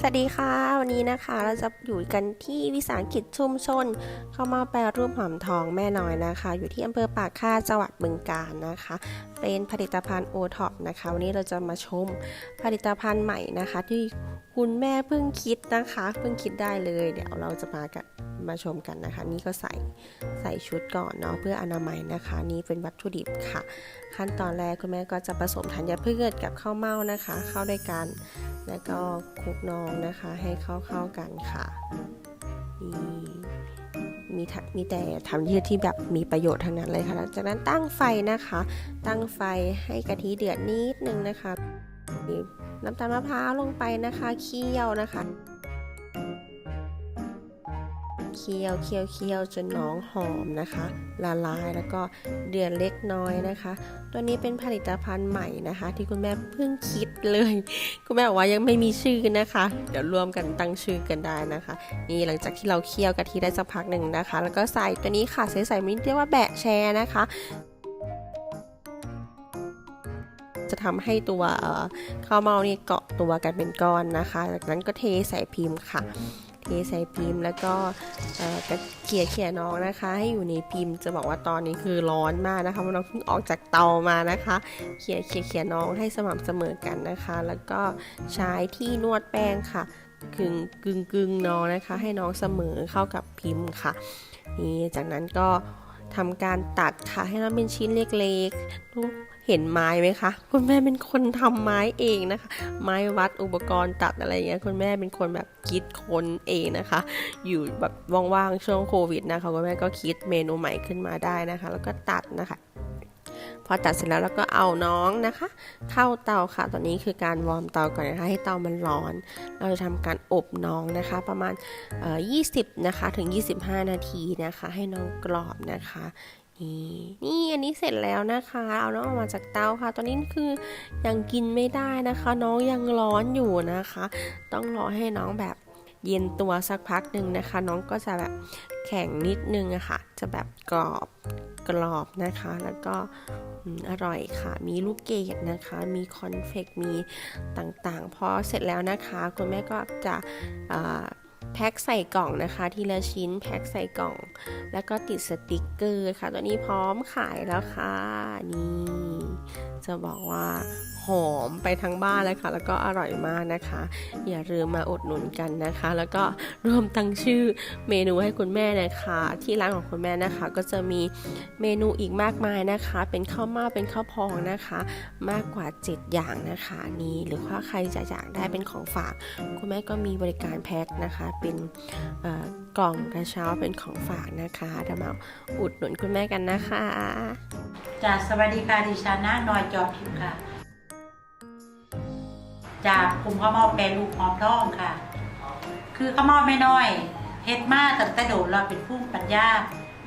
สวัสดีค่ะ วันนี้นะคะเราจะอยู่กันที่วิสาหกิจชุมชน เข้ามาแปรรูปหอมทองแม่น้อยนะคะ อยู่ที่อำเภอปากค่าจังหวัดบึงกาฬนะคะ เป็นผลิตภัณฑ์โอท็อปนะคะ วันนี้เราจะมาชมผลิตภัณฑ์ใหม่นะคะ ที่คุณแม่เพิ่งคิดนะคะ เพิ่งคิดได้เลย เดี๋ยวเราจะมากันมาชมกันนะคะ นี่ก็ใส่ใส่ชุดก่อนเนาะเพื่ออนามัยนะคะ นี่เป็นวัตถุดิบค่ะ ขั้นตอนแรกคุณแม่ก็จะผสมธัญพืชกับข้าวเม่านะคะ เข้าด้วยกัน แล้วก็คลุกน้องนะคะให้เข้าเข้ากันค่ะมีมีมีแต่ทำยืดที่แบบมีประโยชน์ทั้งนั้นเลยค่ะหลังจากนั้นตั้งไฟนะคะ ตั้งไฟให้กะทิเดือดนิดนึงนะคะน้ำตาลมะพร้าวลงไปนะคะเคี่ยวนะคะ เคี่ยวเคี่ยวเคี่ยวจนน้องหอมนะคะ ละลายแล้วก็เดือดเล็กน้อยนะคะ ตัวนี้เป็นผลิตภัณฑ์ใหม่นะคะ ที่คุณแม่เพิ่งคิดเลย คุณแม่บอกว่ายังไม่มีชื่อนะคะ เดี๋ยวรวมกันตั้งชื่อกันได้นะคะ นี่หลังจากที่เราเคี่ยวกะทิได้สักพักหนึ่งนะคะ แล้วก็ใส่ตัวนี้ค่ะใส่ใส่มินเรียกว่าแบะแชร์นะคะจะทำให้ตัวข้าวเมานี่เกาะตัวกันเป็นก้อนนะคะ จากนั้นก็เทใส่พิมพ์ค่ะ เทใส่พิมพ์ แล้วก็เอ่อกระเขี่ยเขี่ยน้องนะคะ ให้อยู่ในพิมพ์ จะบอกว่าตอนนี้คือร้อนมากนะคะเพราะน้องเพิ่งออกจากเตามานะคะ เขี่ยเขี่ยเขี่ยน้องให้สม่ำเสมอกันนะคะ แล้วก็ใช้ที่นวดแป้งค่ะกึ่งกึ่งกึ่งน้องนะคะ ให้น้องเสมอเข้ากับพิมพ์ค่ะนี่จากนั้นก็ทำการตัดค่ะให้น้องเป็นชิ้นเล็กๆลูก เห็นไม้ไหมคะ คุณแม่เป็นคนทำไม้เองนะคะ ไม้วัดอุปกรณ์ตัดอะไรเงี้ย คุณแม่เป็นคนแบบคิดค้นเองนะคะ อยู่แบบว่างๆช่วงโควิดนะคะคุณแม่ก็คิดเมนูใหม่ขึ้นมาได้นะคะ แล้วก็ตัดนะคะพอตัดเสร็จแล้วเราก็เอาน้องนะคะ เข้าเตาค่ะ ตอนนี้คือการวอร์มเตาก่อนนะคะให้เตามันร้อน เราจะทำการอบน้องนะคะ ประมาณ 20 นะคะถึง 25 นาทีนะคะ ให้น้องกรอบนะคะ นี่นี่อันนี้เสร็จแล้วนะคะ เอาน้องออกมาจากเตาค่ะ ตอนนี้คือยังกินไม่ได้นะคะ น้องยังร้อนอยู่นะคะ ต้องรอให้น้องแบบเย็นตัวสักพักหนึ่งนะคะ น้องก็จะแบบแข็งนิดนึงอะค่ะ จะแบบกรอบกรอบนะคะ แล้วก็อร่อยค่ะ มีลูกเกดนะคะ มีคอนเฟกมีต่างๆ พอเสร็จแล้วนะคะ คุณแม่ก็จะ แพ็คใส่กล่องนะคะ ทีละชิ้นแพ็คใส่กล่อง แล้วก็ติดสติกเกอร์ค่ะ ตัวนี้พร้อมขายแล้วค่ะ นี่ จะบอกว่าหอมไปทั้งบ้านเลยค่ะ แล้วก็อร่อยมากนะคะ อย่าลืมมาอุดหนุนกันนะคะ แล้วก็รวมตั้งชื่อเมนูให้คุณแม่นะคะ ที่ร้านของคุณแม่นะคะ ก็จะมีเมนูอีกมากมายนะคะ เป็นข้าวเม่าเป็นข้าวพองนะคะ มากกว่า 7 อย่างนะคะ นี่หรือว่าใครจะอยากได้เป็นของฝาก คุณแม่ก็มีบริการแพ็คนะคะเป็นกล่องกระเช้าเป็นของฝากนะคะเดี๋ยวมาอุดหนุนคุณแม่กันนะคะจากสวัสดีค่ะดิฉันนาน้อยจอมพิมค่ะ จากกลุ่มข้าวเม่าแปรรูปหอมทองค่ะ คือข้าวเม่าไม่น้อยเฮ็ดมาตั้งแต่โดดเราเป็นผู้ปัญญา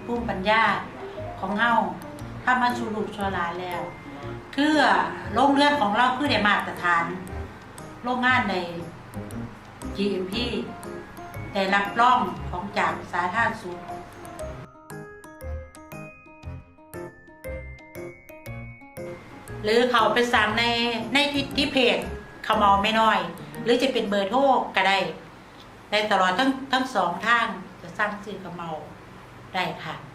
ผู้ปัญญาของเฮาถ้ามาชูลูกชูหลาแล้ว คือโรงเรือนของเราคือได้มาตรฐาน โรงงานใน GMP ได้รับรองของจากสาธารณสุขหรือเขาไปสั่งในในที่ที่เพจขมอไม่น้อย หรือจะเป็นเบอร์โทรก็ได้ได้ตลอดทั้งทั้งสองทางจะสร้างซื้อขาเมาได้ค่ะ